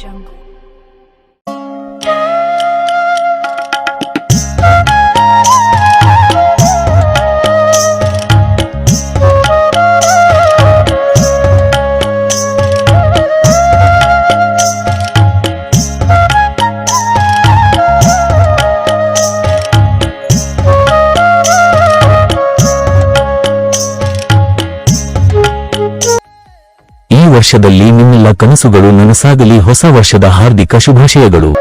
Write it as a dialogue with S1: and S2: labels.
S1: jungle. ವರ್ಷದಲ್ಲಿ ನಿಮ್ಮೆಲ್ಲ ಕನಸುಗಳು ನನಸಾಗಲಿ ಹೊಸ ವರ್ಷದ ಹಾರ್ದಿಕ ಶುಭಾಶಯಗಳು.